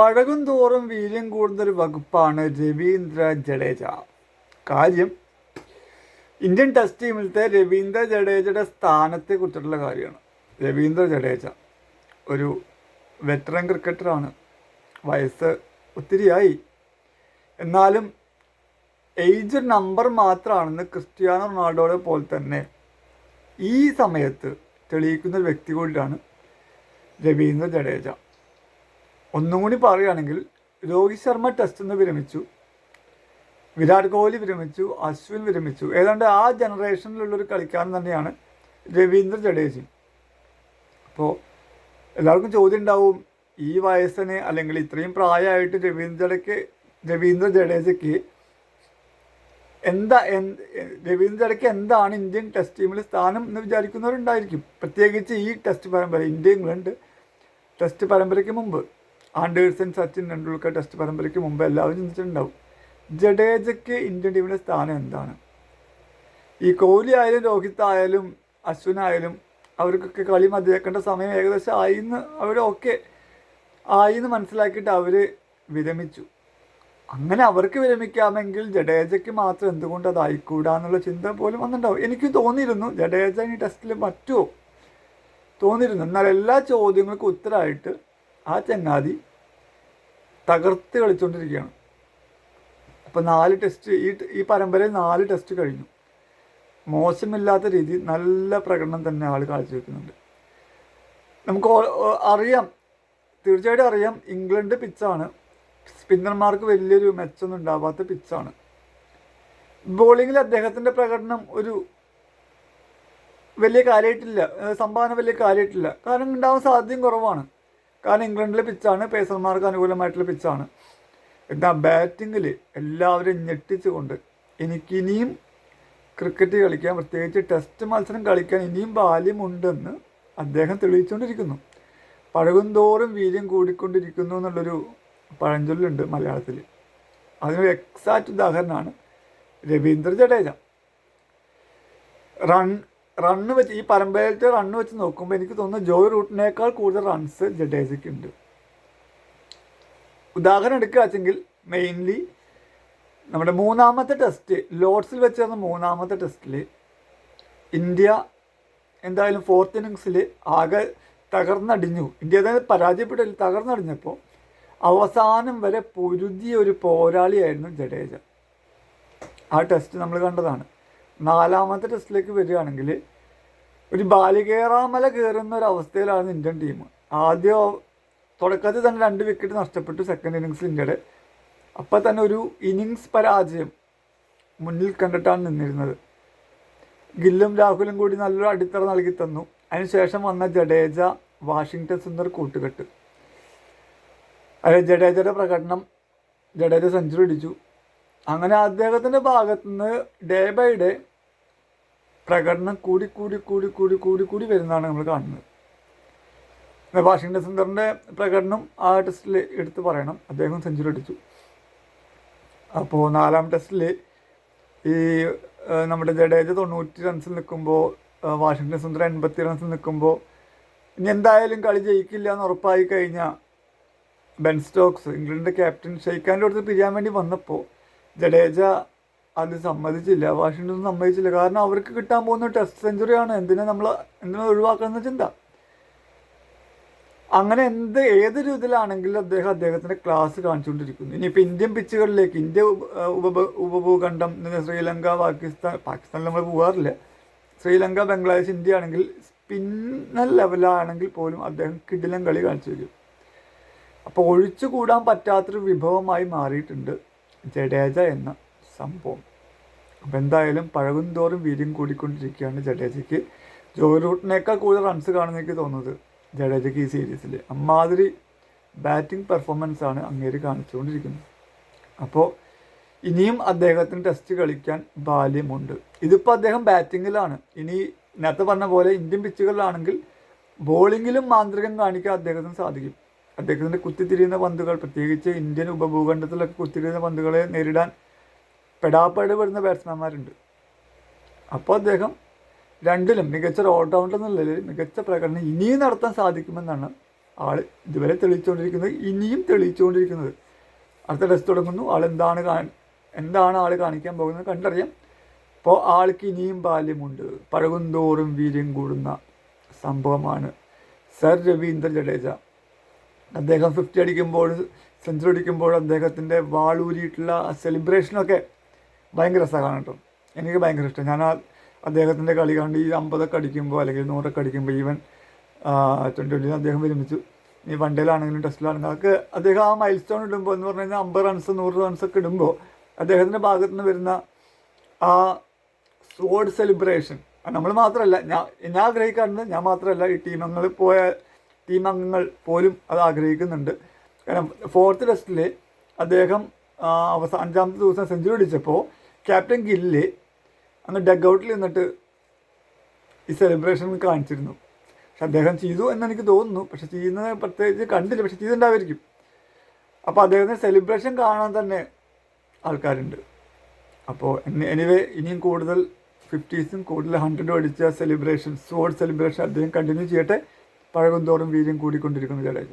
പഴകും തോറും വീര്യം കൂടുന്നൊരു വകുപ്പാണ് രവീന്ദ്ര ജഡേജ. കാര്യം ഇന്ത്യൻ ടെസ്റ്റ് ടീമിലത്തെ രവീന്ദ്ര ജഡേജയുടെ സ്ഥാനത്തെ കുറിച്ചിട്ടുള്ള കാര്യമാണ്. രവീന്ദ്ര ജഡേജ ഒരു വെറ്ററൻ ക്രിക്കറ്ററാണ്. വയസ്സ് ഒത്തിരിയായി. എന്നാലും ഏജ് നമ്പർ മാത്രമാണെന്ന് ക്രിസ്ത്യാനോ റൊണാൾഡോയെ പോലെ തന്നെ ഈ സമയത്ത് തെളിയിക്കുന്ന ഒരു വ്യക്തി കൂടിയാണ് രവീന്ദ്ര ജഡേജ. ഒന്നും കൂടി പറയുകയാണെങ്കിൽ രോഹിത് ശർമ്മ ടെസ്റ്റ് നിന്ന് വിരമിച്ചു. വിരാട് കോഹ്ലി വിരമിച്ചു. അശ്വിൻ വിരമിച്ചു. ഏതാണ്ട് ആ ജനറേഷനിലുള്ളൊരു കളിക്കാരൻ തന്നെയാണ് രവീന്ദ്ര ജഡേജ അപ്പോൾ എല്ലാവർക്കും ചോദ്യം ഉണ്ടാവും ഈ വയസ്സിന് അല്ലെങ്കിൽ ഇത്രയും പ്രായമായിട്ട് രവീന്ദ്ര ജഡയ്ക്ക് രവീന്ദ്ര ജഡേജയ്ക്ക് എന്താ എന്ത് രവീന്ദ്ര ജഡയ്ക്ക് എന്താണ് ഇന്ത്യൻ ടെസ്റ്റ് ടീമിൽ സ്ഥാനം എന്ന് വിചാരിക്കുന്നവരുണ്ടായിരിക്കും. പ്രത്യേകിച്ച് ഈ ടെസ്റ്റ് പരമ്പര ഇന്ത്യ ഇംഗ്ലണ്ട് ടെസ്റ്റ് പരമ്പരയ്ക്ക് മുമ്പ്. ആൻഡേഴ്സൺ സച്ചിൻ ടെണ്ടുൽക്കർ ടെസ്റ്റ് പരമ്പരയ്ക്ക് മുമ്പ് എല്ലാവരും ചിന്തിച്ചിട്ടുണ്ടാവും. ജഡേജയ്ക്ക് ഇന്ത്യൻ ടീമിന്റെ സ്ഥാനം എന്താണ്? ഈ കോഹ്ലി ആയാലും രോഹിത് ആയാലും അശ്വിൻ ആയാലും അവർക്കൊക്കെ കളി മതിയാക്കേണ്ട സമയം ഏകദേശം ആയിന്ന് അവരൊക്കെ ആയിന്ന് മനസ്സിലാക്കിയിട്ട് അവർ വിരമിച്ചു. അങ്ങനെ അവർക്ക് വിരമിക്കാമെങ്കിൽ ജഡേജയ്ക്ക് മാത്രം എന്തുകൊണ്ട് അതായിക്കൂടാ എന്നുള്ള ചിന്ത പോലും വന്നിട്ടുണ്ടാവും. എനിക്ക് തോന്നിയിരുന്നു ജഡേജ ഈ ടെസ്റ്റിൽ പറ്റുമോ? തോന്നിയിരുന്നു. എന്നാൽ എല്ലാ ചോദ്യങ്ങൾക്കും ഉത്തരമായിട്ട് ആ ചങ്ങാതി തകർത്ത് കളിച്ചുകൊണ്ടിരിക്കുകയാണ് അപ്പോൾ നാല് ടെസ്റ്റ് ഈ ഈ പരമ്പരയിൽ നാല് ടെസ്റ്റ് കഴിഞ്ഞു. മോശമില്ലാത്ത രീതി നല്ല പ്രകടനം തന്നെ ആൾ കാഴ്ചവെക്കുന്നുണ്ട്. നമുക്ക് അറിയാം തീർച്ചയായിട്ടും അറിയാം ഇംഗ്ലണ്ട് പിച്ചാണ്. സ്പിന്നർമാർക്ക് വലിയൊരു മെച്ചൊന്നും ഉണ്ടാവാത്ത പിച്ചാണ്. ബോളിങ്ങിൽ അദ്ദേഹത്തിന്റെ പ്രകടനം ഒരു വലിയ കാര്യമായിട്ടില്ല സംഭാവന വലിയ കാര്യമായിട്ടില്ല. കാരണം ഉണ്ടാവാൻ സാധ്യതയും കുറവാണ്. കാരണം ഇംഗ്ലണ്ടിലെ പിച്ചാണ് പേസർമാർക്ക് അനുകൂലമായിട്ടുള്ള പിച്ചാണ് എന്നാൽ ബാറ്റിങ്ങിൽ എല്ലാവരും ഞെട്ടിച്ചുകൊണ്ട് എനിക്കിനിയും ക്രിക്കറ്റ് കളിക്കാൻ പ്രത്യേകിച്ച് ടെസ്റ്റ് മത്സരം കളിക്കാൻ ഇനിയും ബാല്യമുണ്ടെന്ന് അദ്ദേഹം തെളിയിച്ചുകൊണ്ടിരിക്കുന്നു. പഴകുന്തോറും വീര്യം കൂടിക്കൊണ്ടിരിക്കുന്നു എന്നുള്ളൊരു പഴഞ്ചൊല്ലുണ്ട് മലയാളത്തിൽ. അതിനൊരു എക്സാക്റ്റ് ഉദാഹരണമാണ് രവീന്ദ്ര ജഡേജ. റൺ റണ്ണ് വെച്ച് ഈ പരമ്പരയിലത്തെ റണ്ണ് വെച്ച് നോക്കുമ്പോൾ എനിക്ക് തോന്നുന്നു ജോയ് റൂട്ടിനേക്കാൾ കൂടുതൽ റൺസ് ജഡേജയ്ക്ക് ഉണ്ട് ഉദാഹരണം എടുക്കുക വെച്ചെങ്കിൽ മെയിൻലി നമ്മുടെ മൂന്നാമത്തെ ടെസ്റ്റ് ലോഡ്സിൽ വെച്ച് മൂന്നാമത്തെ ടെസ്റ്റിൽ ഇന്ത്യ എന്തായാലും ഫോർത്ത് ഇന്നിങ്സിൽ ആകെ തകർന്നടിഞ്ഞു. ഇന്ത്യ അതായത് പരാജയപ്പെട്ടില്ല തകർന്നടിഞ്ഞപ്പോൾ അവസാനം വരെ പൊരുതിയ ഒരു പോരാളിയായിരുന്നു ജഡേജ. ആ ടെസ്റ്റ് നമ്മൾ കണ്ടതാണ്. നാലാമത്തെ ടെസ്റ്റിലേക്ക് വരികയാണെങ്കിൽ ഒരു ബാലികേറാമല കയറുന്ന ഒരു അവസ്ഥയിലാണ് ഇന്ത്യൻ ടീം. ആദ്യ തുടക്കത്തിൽ തന്നെ രണ്ട് വിക്കറ്റ് നഷ്ടപ്പെട്ടു സെക്കൻഡ് ഇന്നിങ്സിൽ ഇന്ത്യയുടെ അപ്പം തന്നെ ഒരു ഇന്നിങ്സ് പരാജയം മുന്നിൽ കണ്ടിട്ടാണ് നിന്നിരുന്നത്. ഗില്ലും രാഹുലും കൂടി നല്ലൊരു അടിത്തറ നൽകി തന്നു. അതിനുശേഷം വന്ന ജഡേജ വാഷിങ്ടൺ സുന്ദർ കൂട്ടുകെട്ട്. അതായത് ജഡേജയുടെ പ്രകടനം ജഡേജ സെഞ്ചുറി അടിച്ചു അങ്ങനെ അദ്ദേഹത്തിന്റെ ഭാഗത്തുനിന്ന് ഡേ ബൈ ഡേ പ്രകടനം കൂടി കൂടി കൂടി കൂടി കൂടി കൂടി വരുന്നതാണ് നമ്മൾ കാണുന്നത്. പിന്നെ വാഷിങ്ടൺ സുന്ദറിന്റെ പ്രകടനം ആ ടെസ്റ്റിൽ എടുത്തു പറയണം. അദ്ദേഹം സെഞ്ചുറി അടിച്ചു. അപ്പോൾ നാലാം ടെസ്റ്റിൽ ഈ നമ്മുടെ ജഡേജ തൊണ്ണൂറ്റി റൺസിൽ നിൽക്കുമ്പോൾ വാഷിംഗ്ടൺ സുന്ദർ എൺപത്തി റൺസിൽ നിൽക്കുമ്പോൾ ഇനി എന്തായാലും കളി ജയിക്കില്ല എന്ന് ഉറപ്പായി കഴിഞ്ഞാൽ ബെൻ സ്റ്റോക്സ് ഇംഗ്ലണ്ടിന്റെ ക്യാപ്റ്റൻ ഷെയ്ഖാന്റെ അടുത്ത് പിരിയാൻ വേണ്ടി വന്നപ്പോൾ ജഡേജ അത് സമ്മതിച്ചില്ല. വാഷിങ്ടൺ സമ്മതിച്ചില്ല. കാരണം അവർക്ക് കിട്ടാൻ പോകുന്ന ടെസ്റ്റ് സെഞ്ചുറിയാണ് എന്തിനാ നമ്മൾ എന്തിനാ ഒഴിവാക്കുന്ന ചിന്ത. അങ്ങനെ എന്ത് ഏതൊരു ഇതിലാണെങ്കിലും അദ്ദേഹം അദ്ദേഹത്തിന്റെ ക്ലാസ് കാണിച്ചുകൊണ്ടിരിക്കുന്നു. ഇനിയിപ്പോൾ ഇന്ത്യൻ പിച്ചുകളിലേക്ക് ഇന്ത്യ ഉപ ഉപഭൂഖണ്ഡം ശ്രീലങ്ക പാകിസ്ഥാൻ പാകിസ്ഥാനിൽ നമ്മൾ പോകാറില്ല. ശ്രീലങ്ക ബംഗ്ലാദേശ് ഇന്ത്യ ആണെങ്കിൽ സ്പിന്നൽ ലെവലാണെങ്കിൽ പോലും അദ്ദേഹം കിടിലം കളി കാണിച്ചു വരും അപ്പോൾ ഒഴിച്ചു കൂടാൻ പറ്റാത്തൊരു വിഭവമായി മാറിയിട്ടുണ്ട് ജഡേജ എന്ന സംഭവം. അപ്പോൾ എന്തായാലും പഴകുന്തോറും വീര്യം കൂടിക്കൊണ്ടിരിക്കുകയാണ് ജഡേജയ്ക്ക്. ജോയ് റൂട്ടിനേക്കാൾ കൂടുതൽ റൺസ് കാണുന്ന തോന്നുന്നത് ജഡേജയ്ക്ക് ഈ സീരീസിൽ അമ്മാതിരി ബാറ്റിംഗ് പെർഫോമൻസ് ആണ് അങ്ങേര് കാണിച്ചുകൊണ്ടിരിക്കുന്നത്. അപ്പോൾ ഇനിയും അദ്ദേഹത്തിന് ടെസ്റ്റ് കളിക്കാൻ ബാല്യമുണ്ട്. ഇതിപ്പോൾ അദ്ദേഹം ബാറ്റിങ്ങിലാണ് ഇനി നേരത്തെ പറഞ്ഞ പോലെ ഇന്ത്യൻ പിച്ചുകളിലാണെങ്കിൽ ബോളിങ്ങിലും മാന്ത്രികം കാണിക്കാൻ അദ്ദേഹത്തിന് സാധിക്കും. അദ്ദേഹത്തിന്റെ കുത്തിത്തിരിയുന്ന പന്തുകൾ പ്രത്യേകിച്ച് ഇന്ത്യൻ ഉപഭൂഖണ്ഡത്തിലൊക്കെ കുത്തിരിയുന്ന പന്തുകളെ നേരിടാൻ പെടാപ്പാട് വരുന്ന ബാറ്റ്സ്മാൻമാരുണ്ട് അപ്പോൾ അദ്ദേഹം രണ്ടിലും മികച്ച ഒരു ഓൾറൗണ്ടർ മികച്ച പ്രകടനം ഇനിയും നടത്താൻ സാധിക്കുമെന്നാണ് ആൾ ഇതുവരെ തെളിയിച്ചുകൊണ്ടിരിക്കുന്നത്. ഇനിയും തെളിയിച്ചുകൊണ്ടിരിക്കുന്നത്. അടുത്ത ടെസ്റ്റ് തുടങ്ങുന്നു. ആൾ എന്താണ് കാ എന്താണ് ആൾ കാണിക്കാൻ പോകുന്നത് കണ്ടറിയാം. അപ്പോൾ ആൾക്ക് ഇനിയും ബാല്യമുണ്ട്. പഴകുന്തോറും വീര്യം കൂടുന്ന സംഭവമാണ് സർ രവീന്ദ്ര ജഡേജ. അദ്ദേഹം ഫിഫ്റ്റി അടിക്കുമ്പോൾ സെഞ്ചുറി അടിക്കുമ്പോൾ അദ്ദേഹത്തിന്റെ വാളൂരിയിട്ടുള്ള സെലിബ്രേഷനൊക്കെ ഭയങ്കര രസമാണ് കേട്ടോ. എനിക്ക് ഭയങ്കര ഇഷ്ടം. ഞാൻ ആ അദ്ദേഹത്തിന്റെ കളി കണ്ട് ഈ അമ്പതൊക്കെ അടിക്കുമ്പോൾ അല്ലെങ്കിൽ നൂറൊക്കെ അടിക്കുമ്പോൾ ഈവൻ ട്വന്റി ട്വന്റിയിൽ അദ്ദേഹം വിരമിച്ചു. ഈ വൺ ഡേയിലാണെങ്കിലും ടെസ്റ്റിലാണെങ്കിലും അതൊക്കെ അദ്ദേഹം ആ മൈൽ സ്റ്റോൺ ഇടുമ്പോൾ എന്ന് പറഞ്ഞു കഴിഞ്ഞാൽ അമ്പത് റൺസ് നൂറ് റൺസ് ഇടുമ്പോൾ അദ്ദേഹത്തിന്റെ ഭാഗത്തു നിന്ന് വരുന്ന ആ സ്വാഡ് സെലിബ്രേഷൻ നമ്മൾ മാത്രമല്ല ഞാൻ ഞാൻ ആഗ്രഹിക്കാറുണ്ട്. ഞാൻ മാത്രമല്ല ഈ ടീം അംഗങ്ങൾ പോയ ടീം അംഗങ്ങൾ പോലും അത് ആഗ്രഹിക്കുന്നുണ്ട്. കാരണം ഫോർത്ത് ടെസ്റ്റിൽ അദ്ദേഹം അവസാന അഞ്ചാമത്തെ ദിവസം സെഞ്ചുറി അടിച്ചപ്പോൾ ക്യാപ്റ്റൻ ഗില്ല് അന്ന് ഡഗ് ഔട്ടിൽ നിന്നിട്ട് ഈ സെലിബ്രേഷൻ കാണിച്ചിരുന്നു. പക്ഷെ അദ്ദേഹം ചെയ്തു എന്ന് എനിക്ക് തോന്നുന്നു. പക്ഷെ ചെയ്യുന്നത് പ്രത്യേകിച്ച് കണ്ടില്ല. പക്ഷെ ചെയ്തിട്ടുണ്ടാവായിരിക്കും. അപ്പോൾ അദ്ദേഹത്തിന് സെലിബ്രേഷൻ കാണാൻ തന്നെ ആൾക്കാരുണ്ട്. അപ്പോൾ എനിവേ ഇനിയും കൂടുതൽ ഫിഫ്റ്റീസും കൂടുതൽ ഹൺഡ്രഡും അടിച്ച സെലിബ്രേഷൻ സ്പോർട്സ് സെലിബ്രേഷൻ അദ്ദേഹം കണ്ടിന്യൂ ചെയ്യട്ടെ. പഴകുന്തോറും വീര്യം കൂടിക്കൊണ്ടിരിക്കുന്നു ജഡേജ.